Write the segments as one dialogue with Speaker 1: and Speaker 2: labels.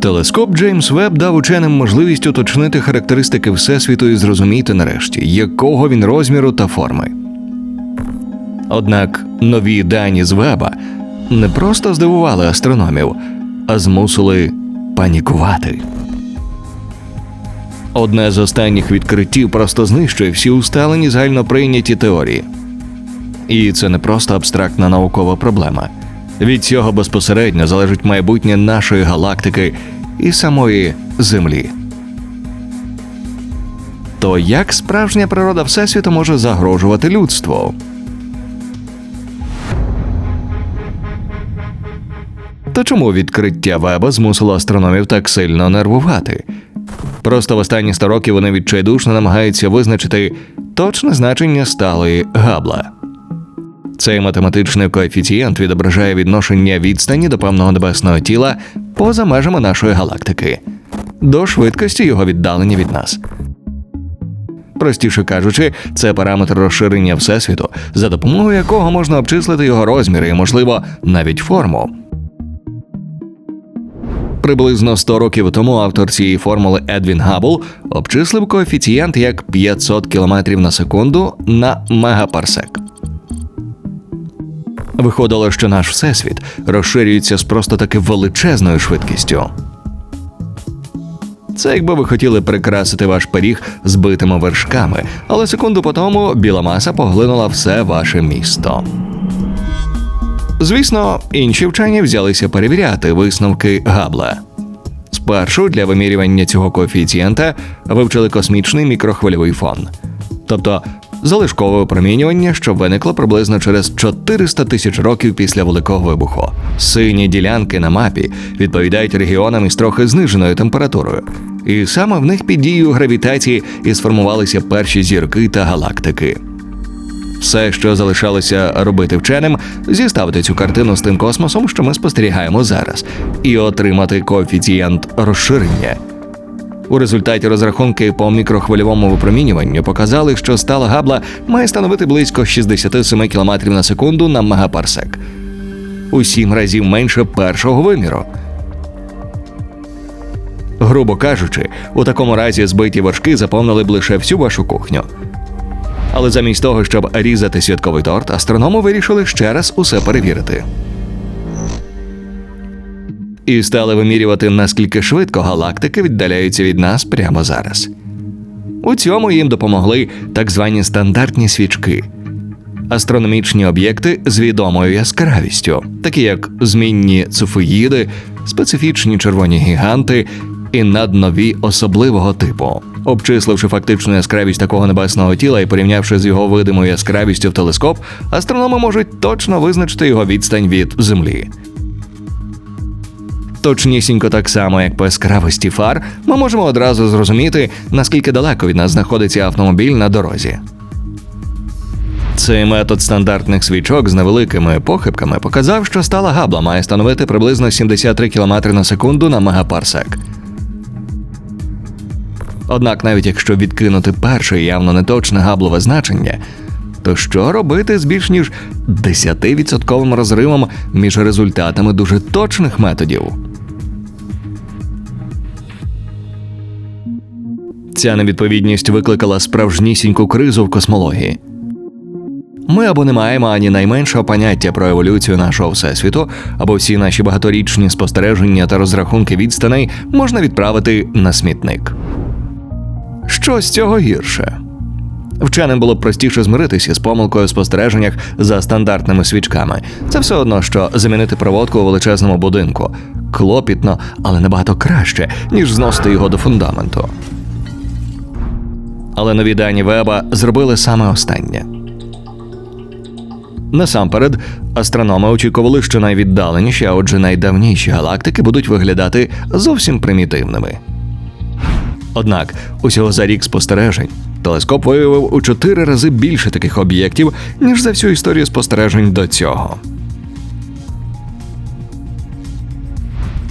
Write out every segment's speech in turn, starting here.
Speaker 1: Телескоп Джеймс Веб дав ученим можливість уточнити характеристики Всесвіту і зрозуміти нарешті, якого він розміру та форми. Однак нові дані з Веба не просто здивували астрономів, а змусили панікувати. Одне з останніх відкриттів просто знищує всі усталені загальноприйняті теорії. І це не просто абстрактна наукова проблема. Від цього безпосередньо залежить майбутнє нашої галактики і самої Землі. То як справжня природа Всесвіту може загрожувати людству? То чому відкриття Веба змусило астрономів так сильно нервувати? Просто в останні 100 років вони відчайдушно намагаються визначити точне значення сталої габла. Цей математичний коефіцієнт відображає відношення відстані до певного небесного тіла поза межами нашої галактики, до швидкості його віддалення від нас. Простіше кажучи, це параметр розширення Всесвіту, за допомогою якого можна обчислити його розміри і, можливо, навіть форму. Приблизно 100 років тому автор цієї формули Едвін Габл обчислив коефіцієнт як 500 км на секунду на мегапарсек. Виходило, що наш всесвіт розширюється з просто таки величезною швидкістю. Це якби ви хотіли прикрасити ваш пиріг збитими вершками, але секунду по тому біла маса поглинула все ваше місто. Звісно, інші вчені взялися перевіряти висновки Габла. Спершу для вимірювання цього коефіцієнта вивчили космічний мікрохвильовий фон, тобто залишкове опромінювання, що виникло приблизно через 400 тисяч років після Великого вибуху. Сині ділянки на мапі відповідають регіонам із трохи зниженою температурою, і саме в них під дією гравітації і сформувалися перші зірки та галактики. Все, що залишалося робити вченим, зіставити цю картину з тим космосом, що ми спостерігаємо зараз, і отримати коефіцієнт розширення. У результаті розрахунки по мікрохвильовому випромінюванню показали, що стала габла має становити близько 67 км на секунду на мегапарсек. У сім разів менше першого виміру. Грубо кажучи, у такому разі збиті вершки заповнили б лише всю вашу кухню. Але замість того, щоб різати святковий торт, астрономи вирішили ще раз усе перевірити. І стали вимірювати, наскільки швидко галактики віддаляються від нас прямо зараз. У цьому їм допомогли так звані стандартні свічки, астрономічні об'єкти з відомою яскравістю, такі як змінні цефеїди, специфічні червоні гіганти і наднові особливого типу. Обчисливши фактичну яскравість такого небесного тіла і порівнявши з його видимою яскравістю в телескоп, астрономи можуть точно визначити його відстань від Землі. Точнісінько так само, як по яскравості фар, ми можемо одразу зрозуміти, наскільки далеко від нас знаходиться автомобіль на дорозі. Цей метод стандартних свічок з невеликими похибками показав, що стала габла має становити приблизно 73 км на секунду на мегапарсек. Однак, навіть якщо відкинути перше явно неточне габлове значення, то що робити з більш ніж 10% розривом між результатами дуже точних методів? Ця невідповідність викликала справжнісіньку кризу в космології. Ми або не маємо ані найменшого поняття про еволюцію нашого всесвіту, або всі наші багаторічні спостереження та розрахунки відстаней можна відправити на смітник. Що з цього гірше? Вченим було б простіше змиритися з помилкою в спостереженнях за стандартними свічками. Це все одно, що замінити проводку у величезному будинку. Клопітно, але набагато краще, ніж зносити його до фундаменту. Але нові дані Веба зробили саме останнє. Насамперед, астрономи очікували, що найвіддаленіші, а отже, найдавніші галактики будуть виглядати зовсім примітивними. Однак, усього за рік спостережень телескоп виявив у чотири рази більше таких об'єктів, ніж за всю історію спостережень до цього.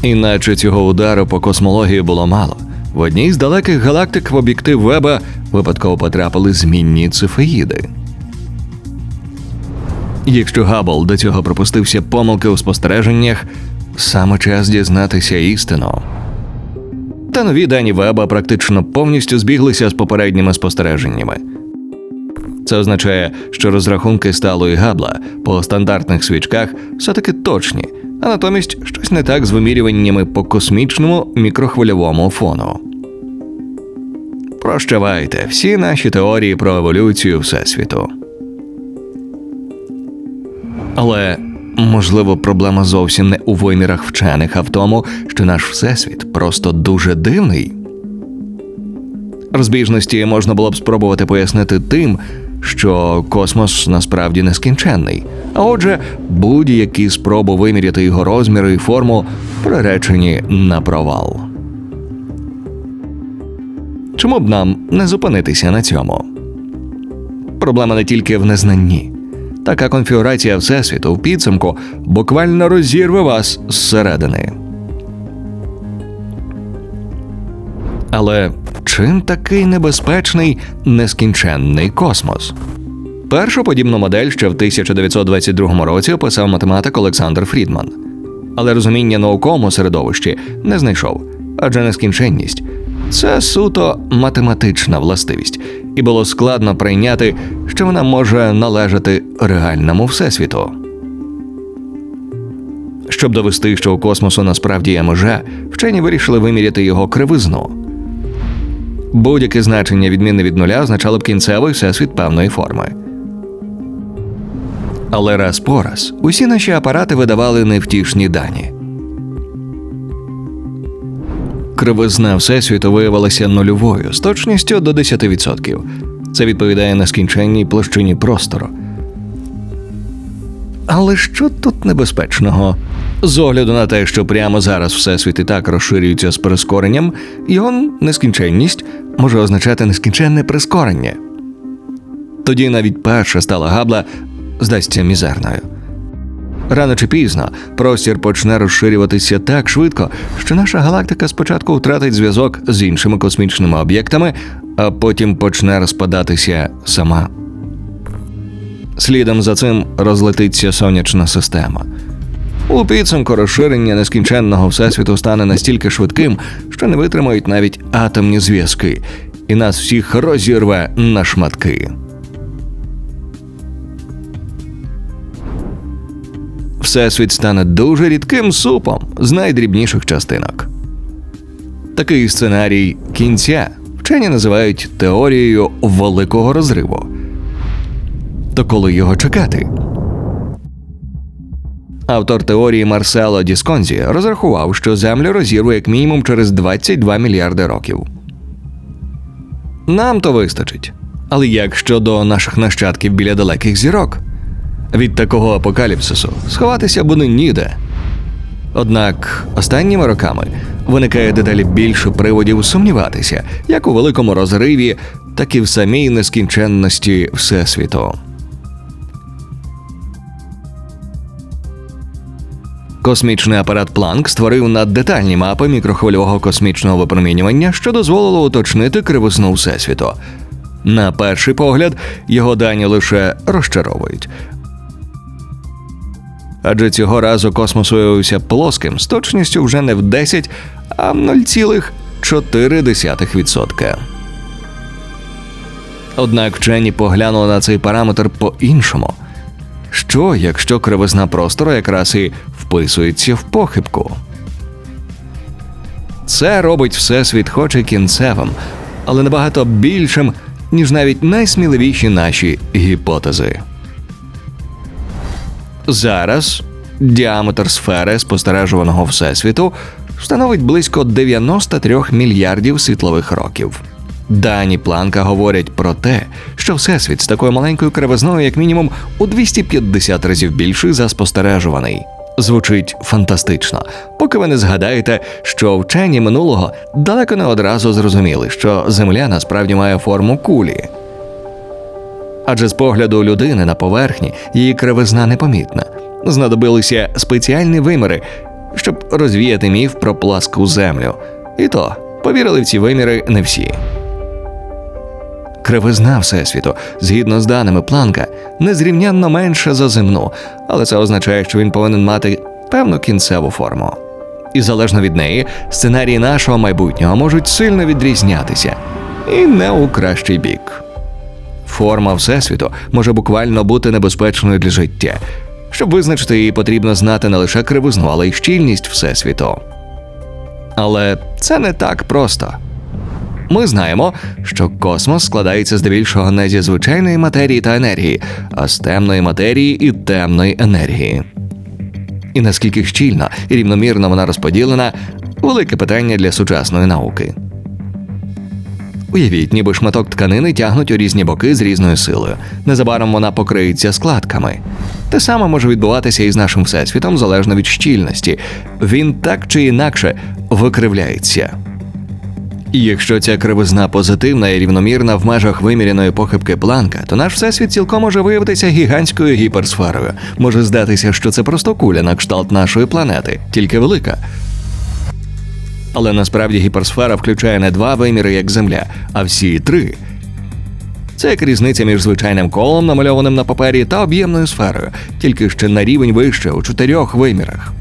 Speaker 1: Іначе цього удару по космології було мало. В одній з далеких галактик в об'єктив Веба випадково потрапили змінні цефеїди. Якщо Габл до цього пропустився помилки у спостереженнях, саме час дізнатися істину. Та нові дані Веба практично повністю збіглися з попередніми спостереженнями. Це означає, що розрахунки сталої габла по стандартних свічках все-таки точні, а натомість щось не так з вимірюваннями по космічному мікрохвильовому фону. Прощавайте всі наші теорії про еволюцію Всесвіту. Але можливо проблема зовсім не у вимірах вчених, а в тому, що наш всесвіт просто дуже дивний. Розбіжності можна було б спробувати пояснити тим, що космос насправді нескінченний, а отже, будь-які спроби виміряти його розміри і форму приречені на провал. Чому б нам не зупинитися на цьому? Проблема не тільки в незнанні. Така конфігурація Всесвіту в підсумку буквально розірве вас зсередини. Але чим такий небезпечний нескінченний космос? Першу подібну модель ще в 1922 році описав математик Олександр Фрідман. Але розуміння науковому середовищі не знайшов, адже нескінченність це суто математична властивість, і було складно прийняти, що вона може належати реальному всесвіту. Щоб довести, що у космосу насправді є межа, вчені вирішили виміряти його кривизну. Будь-яке значення відмінне від нуля означало б кінцевий всесвіт певної форми. Але раз по раз усі наші апарати видавали невтішні дані. Кривизна Всесвіту виявилася нульовою з точністю до 10%. Це відповідає нескінченній площині простору. Але що тут небезпечного? З огляду на те, що прямо зараз всесвіт і так розширюється з прискоренням, його нескінченність може означати нескінченне прискорення. Тоді навіть перша стала габла здасться мізерною. Рано чи пізно простір почне розширюватися так швидко, що наша галактика спочатку втратить зв'язок з іншими космічними об'єктами, а потім почне розпадатися сама. Слідом за цим розлетиться сонячна система. У підсумку розширення нескінченного всесвіту стане настільки швидким, що не витримають навіть атомні зв'язки, і нас всіх розірве на шматки. Всесвіт стане дуже рідким супом з найдрібніших частинок. Такий сценарій кінця вчені називають теорією великого розриву. То коли його чекати? Автор теорії Марсело Дісконзі розрахував, що Землю розірве як мінімум через 22 мільярди років. Нам то вистачить. Але як щодо наших нащадків біля далеких зірок? Від такого апокаліпсису сховатися буде ніде. Однак останніми роками виникає дедалі більше приводів сумніватися як у великому розриві, так і в самій нескінченності Всесвіту. Космічний апарат Планк створив наддетальні мапи мікрохвильового космічного випромінювання, що дозволило уточнити кривосну Всесвіту. На перший погляд, його дані лише розчаровують. Адже цього разу космос виявився плоским з точністю вже не в 10, а в 0,4%. Однак вчені поглянули на цей параметр по-іншому. Що, якщо кривизна простору якраз і вписується в похибку? Це робить всесвіт хоч і кінцевим, але набагато більшим, ніж навіть найсміливіші наші гіпотези. Зараз діаметр сфери спостережуваного всесвіту становить близько 93 мільярдів світлових років. Дані Планка говорять про те, що всесвіт з такою маленькою кривизною, як мінімум, у 250 разів більший за спостережуваний. Звучить фантастично, поки ви не згадаєте, що вчені минулого далеко не одразу зрозуміли, що Земля насправді має форму кулі. Адже з погляду людини на поверхні її кривизна непомітна. Знадобилися спеціальні виміри, щоб розвіяти міф про пласку землю. І то повірили в ці виміри не всі. Кривизна Всесвіту, згідно з даними Планка, незрівнянно менша за земну, але це означає, що він повинен мати певну кінцеву форму. І залежно від неї, сценарії нашого майбутнього можуть сильно відрізнятися, і не у кращий бік. Форма Всесвіту може буквально бути небезпечною для життя. Щоб визначити її, потрібно знати не лише кривизну, але й щільність Всесвіту. Але це не так просто. Ми знаємо, що космос складається здебільшого не зі звичайної матерії та енергії, а з темної матерії і темної енергії. І наскільки щільно і рівномірно вона розподілена велике питання для сучасної науки. Уявіть, ніби шматок тканини тягнуть у різні боки з різною силою. Незабаром вона покриється складками. Те саме може відбуватися і з нашим всесвітом залежно від щільності. Він так чи інакше викривляється. І якщо ця кривизна позитивна і рівномірна в межах виміряної похибки планка, то наш всесвіт цілком може виявитися гігантською гіперсферою. Може здатися, що це просто куля на кшталт нашої планети, тільки велика. Але насправді гіперсфера включає не два виміри, як Земля, а всі три. Це як різниця між звичайним колом, намальованим на папері, та об'ємною сферою, тільки ще на рівень вище у чотирьох вимірах.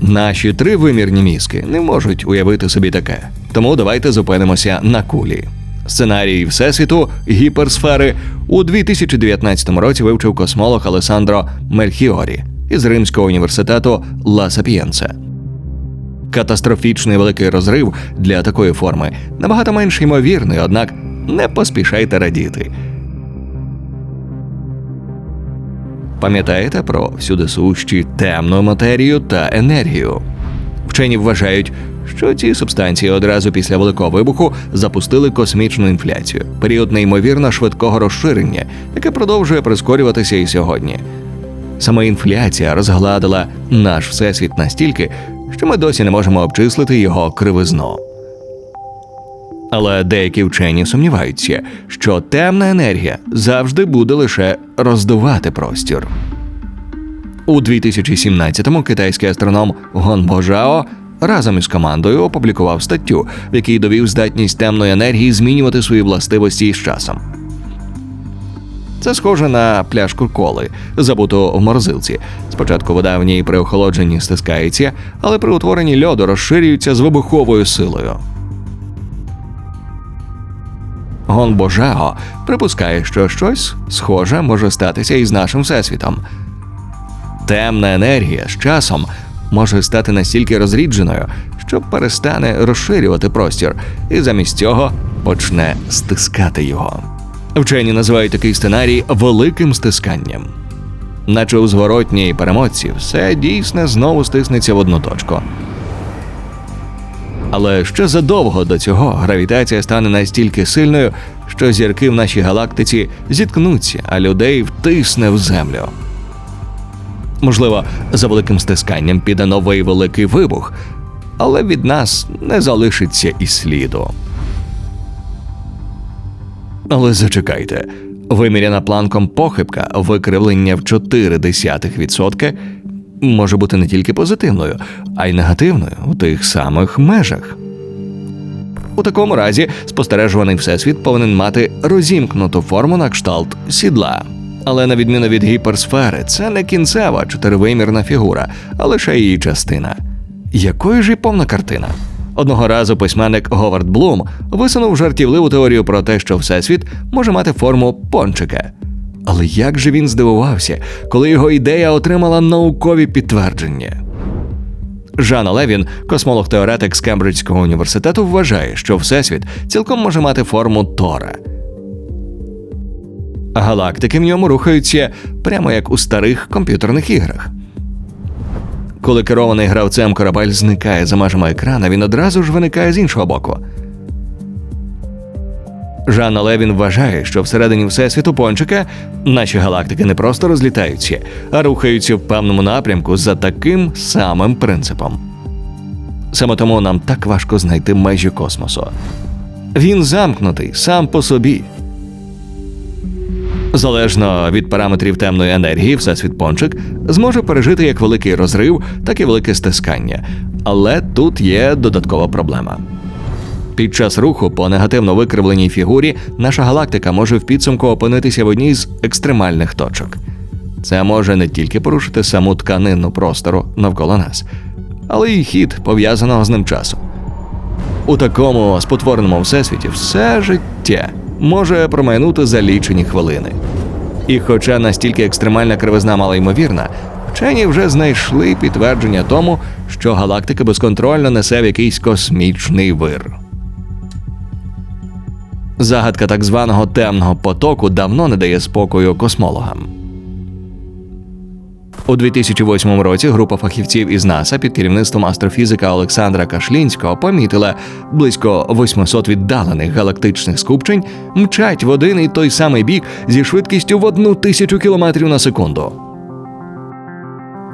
Speaker 1: Наші тривимірні мізки не можуть уявити собі таке. Тому давайте зупинимося на кулі. Сценарій Всесвіту гіперсфери у 2019 році вивчив космолог Алесандро Мельхіорі із Римського університету Ла Сапієнце. Катастрофічний великий розрив для такої форми набагато менш ймовірний, однак не поспішайте радіти. Пам'ятаєте про всюдисущі темну матерію та енергію? Вчені вважають, що ці субстанції одразу після великого вибуху запустили космічну інфляцію, період неймовірно швидкого розширення, яке продовжує прискорюватися і сьогодні. Саме інфляція розгладила наш всесвіт настільки, що ми досі не можемо обчислити його кривизну. Але деякі вчені сумніваються, що темна енергія завжди буде лише роздувати простір. У 2017-му китайський астроном Гон Божао разом із командою опублікував статтю, в якій довів здатність темної енергії змінювати свої властивості із часом. Це схоже на пляшку коли, забуту в морозилці. Спочатку вода в ній при охолодженні стискається, але при утворенні льоду розширюється з вибуховою силою. Гон Божаго припускає, що щось схоже може статися і з нашим всесвітом. Темна енергія з часом може стати настільки розрідженою, що перестане розширювати простір, і замість цього почне стискати його. Вчені називають такий сценарій великим стисканням. Наче у зворотній перемотці все дійсне знову стиснеться в одну точку. Але ще задовго до цього гравітація стане настільки сильною, що зірки в нашій галактиці зіткнуться, а людей втисне в землю. Можливо, за великим стисканням піде новий великий вибух, але від нас не залишиться і сліду. Але зачекайте, виміряна планком похибка викривлення в 0,4% може бути не тільки позитивною, а й негативною у тих самих межах. У такому разі спостережуваний всесвіт повинен мати розімкнуту форму на кшталт сідла. Але на відміну від гіперсфери, це не кінцева чотиривимірна фігура, а лише її частина. Якою ж і повна картина? Одного разу письменник Говард Блум висунув жартівливу теорію про те, що всесвіт може мати форму пончика. Але як же він здивувався, коли його ідея отримала наукові підтвердження? Жан Левін, космолог-теоретик з Кембриджського університету, вважає, що всесвіт цілком може мати форму Тора. Галактики в ньому рухаються прямо як у старих комп'ютерних іграх. Коли керований гравцем корабель зникає за межами екрана, він одразу ж виникає з іншого боку. Жанна Левін вважає, що всередині всесвіту пончика наші галактики не просто розлітаються, а рухаються в певному напрямку за таким самим принципом. Саме тому нам так важко знайти межі космосу. Він замкнутий сам по собі. Залежно від параметрів темної енергії, всесвіт пончик зможе пережити як великий розрив, так і велике стискання. Але тут є додаткова проблема. Під час руху по негативно викривленій фігурі наша галактика може в підсумку опинитися в одній з екстремальних точок. Це може не тільки порушити саму тканину простору навколо нас, але й хід пов'язаного з ним часу. У такому спотвореному всесвіті все життя може промайнути за лічені хвилини. І хоча настільки екстремальна кривизна мала ймовірна, вчені вже знайшли підтвердження тому, що галактика безконтрольно несе в якийсь космічний вир. Загадка так званого темного потоку давно не дає спокою космологам. У 2008 році група фахівців із НАСА під керівництвом астрофізика Олександра Кашлінського помітила близько 800 віддалених галактичних скупчень мчать в один і той самий бік зі швидкістю в одну тисячу кілометрів на секунду.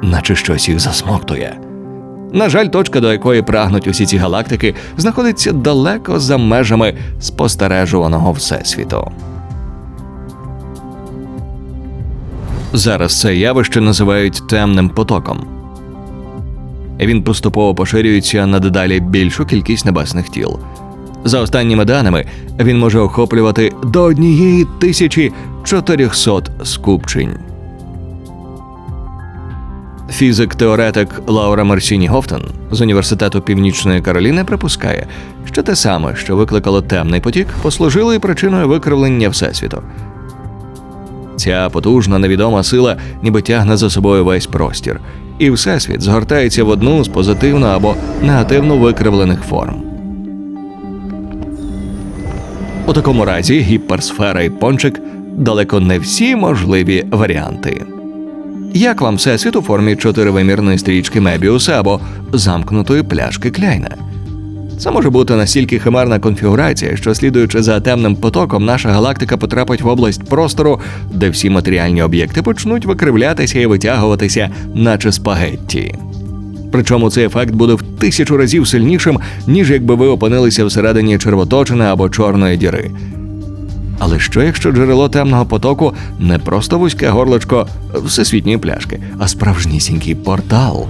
Speaker 1: Наче щось їх засмоктує. На жаль, точка, до якої прагнуть усі ці галактики, знаходиться далеко за межами спостережуваного всесвіту. Зараз це явище називають темним потоком. Він поступово поширюється на дедалі більшу кількість небесних тіл. За останніми даними, він може охоплювати до однієї тисячі 400 скупчень. Фізик-теоретик Лаура Марсіні Гофтон з університету Північної Кароліни припускає, що те саме, що викликало темний потік, послужило і причиною викривлення всесвіту. Ця потужна невідома сила ніби тягне за собою весь простір, і всесвіт згортається в одну з позитивно або негативно викривлених форм. У такому разі гіперсфера і пончик далеко не всі можливі варіанти. Як вам всесвіт у формі чотиривимірної стрічки Мебіуса або замкнутої пляшки Кляйна? Це може бути настільки химерна конфігурація, що слідуючи за темним потоком, наша галактика потрапить в область простору, де всі матеріальні об'єкти почнуть викривлятися і витягуватися, наче спагетті. Причому цей ефект буде в тисячу разів сильнішим, ніж якби ви опинилися всередині червоточини або чорної діри. Але що якщо джерело темного потоку не просто вузьке горлочко всесвітньої пляшки, а справжнісінький портал?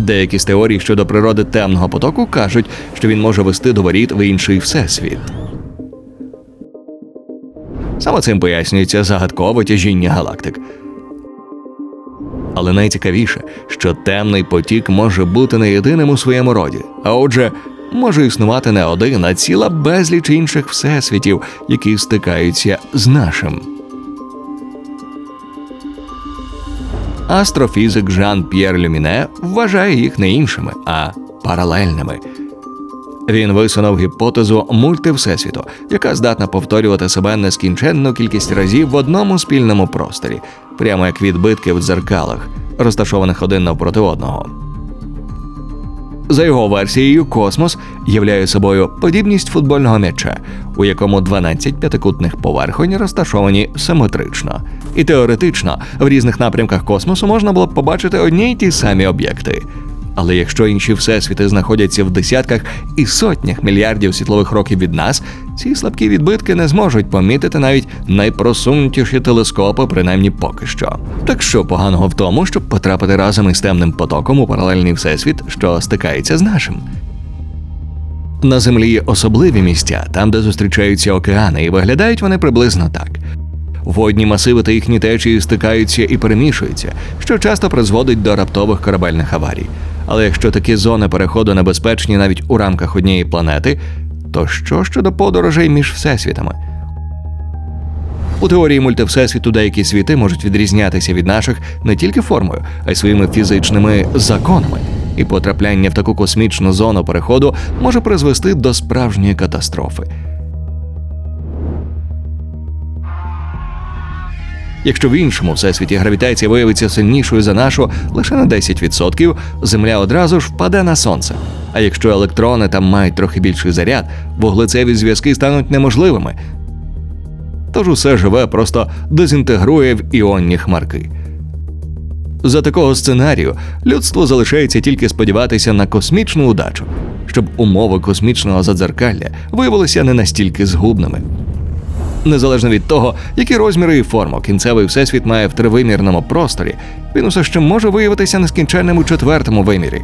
Speaker 1: Деякі з теорій щодо природи темного потоку кажуть, що він може вести до воріт в інший всесвіт. Саме цим пояснюється загадкове тяжіння галактик. Але найцікавіше, що темний потік може бути не єдиним у своєму роді, а отже, може існувати не один, а ціла безліч інших всесвітів, які стикаються з нашим. Астрофізик Жан П'єр Люміне вважає їх не іншими, а паралельними. Він висунув гіпотезу мультивсесвіту, яка здатна повторювати себе нескінченну кількість разів в одному спільному просторі, прямо як відбитки в дзеркалах, розташованих один навпроти одного. За його версією, космос являє собою подібність футбольного м'яча, у якому 12 п'ятикутних поверхонь розташовані симетрично. І теоретично в різних напрямках космосу можна було б побачити одні й ті самі об'єкти. Але якщо інші всесвіти знаходяться в десятках і сотнях мільярдів світлових років від нас, ці слабкі відбитки не зможуть помітити навіть найпросунутіші телескопи, принаймні поки що. Так що поганого в тому, щоб потрапити разом із темним потоком у паралельний всесвіт, що стикається з нашим. На землі є особливі місця, там, де зустрічаються океани, і виглядають вони приблизно так. Водні масиви та їхні течії стикаються і перемішуються, що часто призводить до раптових корабельних аварій. Але якщо такі зони переходу небезпечні навіть у рамках однієї планети, то що щодо подорожей між всесвітами? У теорії мультивсесвіту деякі світи можуть відрізнятися від наших не тільки формою, а й своїми фізичними законами. І потрапляння в таку космічну зону переходу може призвести до справжньої катастрофи. Якщо в іншому всесвіті гравітація виявиться сильнішою за нашу лише на 10%, Земля одразу ж впаде на сонце. А якщо електрони там мають трохи більший заряд, вуглецеві зв'язки стануть неможливими. Тож усе живе просто дезінтегрує в іонні хмарки. За такого сценарію людство залишається тільки сподіватися на космічну удачу, щоб умови космічного задзеркалля виявилися не настільки згубними. Незалежно від того, які розміри і форму кінцевий всесвіт має в тривимірному просторі, він усе ще може виявитися нескінченним у четвертому вимірі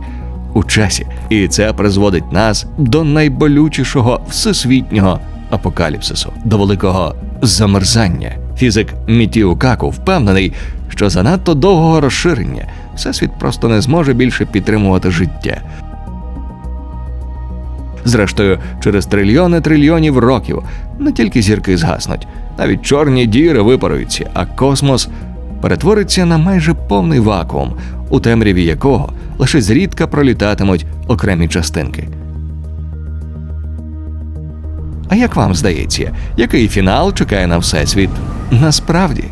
Speaker 1: у часі, і це призводить нас до найболючішого всесвітнього апокаліпсису, до великого замерзання. Фізик Мітіу Каку впевнений, що занадто довгого розширення всесвіт просто не зможе більше підтримувати життя. Зрештою, через трильйони трильйонів років не тільки зірки згаснуть, навіть чорні діри випаруються, а космос перетвориться на майже повний вакуум, у темряві якого лише зрідка пролітатимуть окремі частинки. А як вам здається, який фінал чекає на всесвіт насправді?